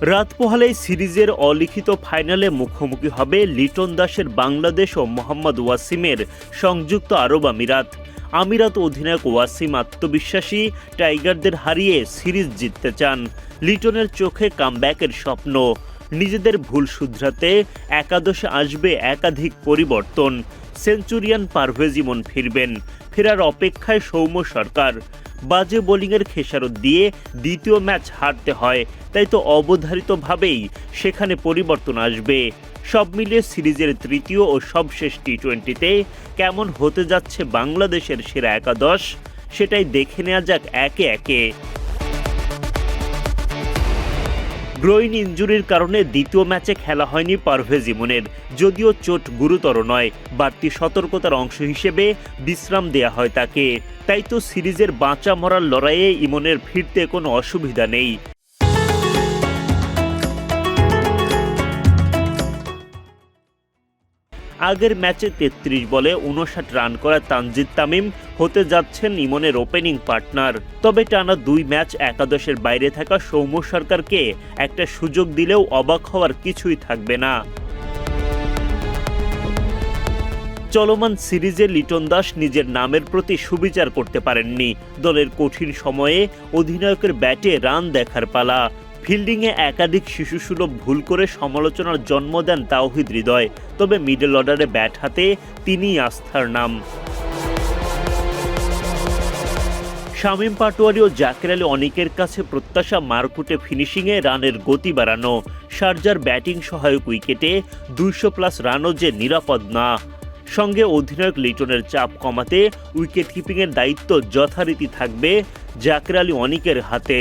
রাত পোহালেই সিরিজের অলিখিত ফাইনালে মুখোমুখি হবে লিটন দাসের বাংলাদেশ ও মোহাম্মদ ওয়াসিমের সংযুক্ত আরব আমিরাত। আমিরাত অধিনায়ক ওয়াসিম আত্মবিশ্বাসী, টাইগারদের হারিয়ে সিরিজ জিততে চান। লিটনের চোখে কামব্যাকের স্বপ্ন। নিজেদের ভুল শুধরাতে একাদশে আসবে একাধিক পরিবর্তন। সেঞ্চুরিয়ান পারভেজ ইমন ফিরবেন। ফেরার অপেক্ষায় সৌম্য সরকার। বাজে বোলিংয়ের খেসারত দিয়ে দ্বিতীয় ম্যাচ হারতে হয়। তাই তো অবধারিতভাবেই সেখানে পরিবর্তন আসবে। সব মিলিয়ে সিরিজের তৃতীয় ও সবশেষ টি টোয়েন্টিতে কেমন হতে যাচ্ছে বাংলাদেশের সেরা একাদশ, সেটাই দেখে নেওয়া যাক একে একে। গ্রোইন ইঞ্জুরির কারণে দ্বিতীয় ম্যাচে খেলা হয়নি পারভেজ ইমনের। যদিও চোট গুরুতর নয়, বাড়তি সতর্কতার অংশ হিসেবে বিশ্রাম দেয়া হয় তাকে। তাই তো সিরিজের বাঁচা মরার লড়াইয়ে ইমনের ফিরতে কোনো অসুবিধা নেই। আগের ম্যাচে তেত্রিশ বলে উনষাট রান করা তানজিদ তামিম হতে যাচ্ছেন ইমনের ওপেনিং পার্টনার। তবে টানা দুই ম্যাচ একাদশের বাইরে থাকা সৌম্য সরকারকে একটা সুযোগ দিলেও অবাক হওয়ার কিছুই থাকবে না। চলমান সিরিজে লিটন দাস নিজের নামের প্রতি সুবিচার করতে পারেননি। দলের কঠিন সময়ে অধিনায়কের ব্যাটে রান দেখার পালা। ফিল্ডিংয়ে একাধিক শিশুসুলভ ভুল করে সমালোচনার জন্ম দেন তাওহিদ হৃদয়, তবে মিডল অর্ডারে ব্যাট হাতে তিনিই আস্থার নাম। শামীম পাটোয়ারি ও জাকের আলী অনেকের কাছে প্রত্যাশা মারকুটে ফিনিশিংয়ে রানের গতি বাড়ানো সার্জার ব্যাটিং সহায়ক উইকেটে দুইশো প্লাস রানও যে নিরাপদ না। সঙ্গে অধিনায়ক লিটনের চাপ কমাতে উইকেট কিপিংয়ের দায়িত্ব যথারীতি থাকবে জাকের আলী অনিকের হাতে।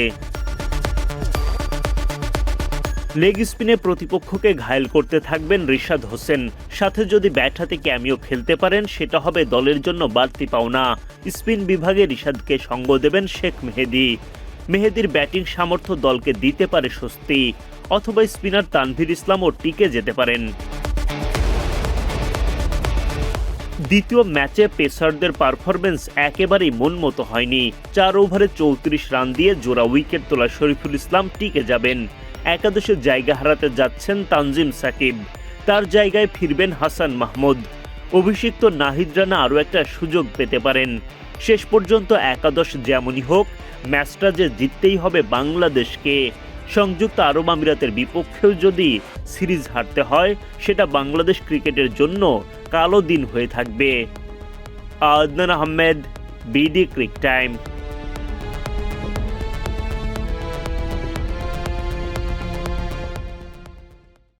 লেগ স্পিনে প্রতিপক্ষকে ঘায়েল করতে থাকবেন রিশাদ হোসেন। সাথে যদি ব্যাট হাতে ক্যামিও খেলতে পারেন, সেটা হবে দলের জন্য বাড়তি পাওনা। স্পিন বিভাগে রিশাদকে সঙ্গ দেবেন শেখ মেহেদি। মেহেদির ব্যাটিং সামর্থ্য দলকে দিতে পারে স্বস্তি, অথবা স্পিনার তানভীর ইসলামও টিকে যেতে পারেন। দ্বিতীয় ম্যাচে পেসারদের পারফরমেন্স একেবারেই মন মতো হয়নি। চার ওভারে চৌত্রিশ রান দিয়ে জোড়া উইকেট তোলা শরীফুল ইসলাম টিকে যাবেন। একাদশের জায়গা হারাতে যাচ্ছেন তানজিম সাকিব। তার জায়গায় ফিরবেন হাসান মাহমুদ। অভিষিক্ত নাহিদ রানা আরও একটা সুযোগ পেতে পারেন। শেষ পর্যন্ত একাদশ যেমনই হোক, ম্যাচটা যে জিততেই হবে বাংলাদেশকে। সংযুক্ত আরব আমিরাতের বিপক্ষেও যদি সিরিজ হারতে হয়, সেটা বাংলাদেশ ক্রিকেটের জন্য কালো দিন হয়ে থাকবে। Adnan Ahmed, BD Cric Time.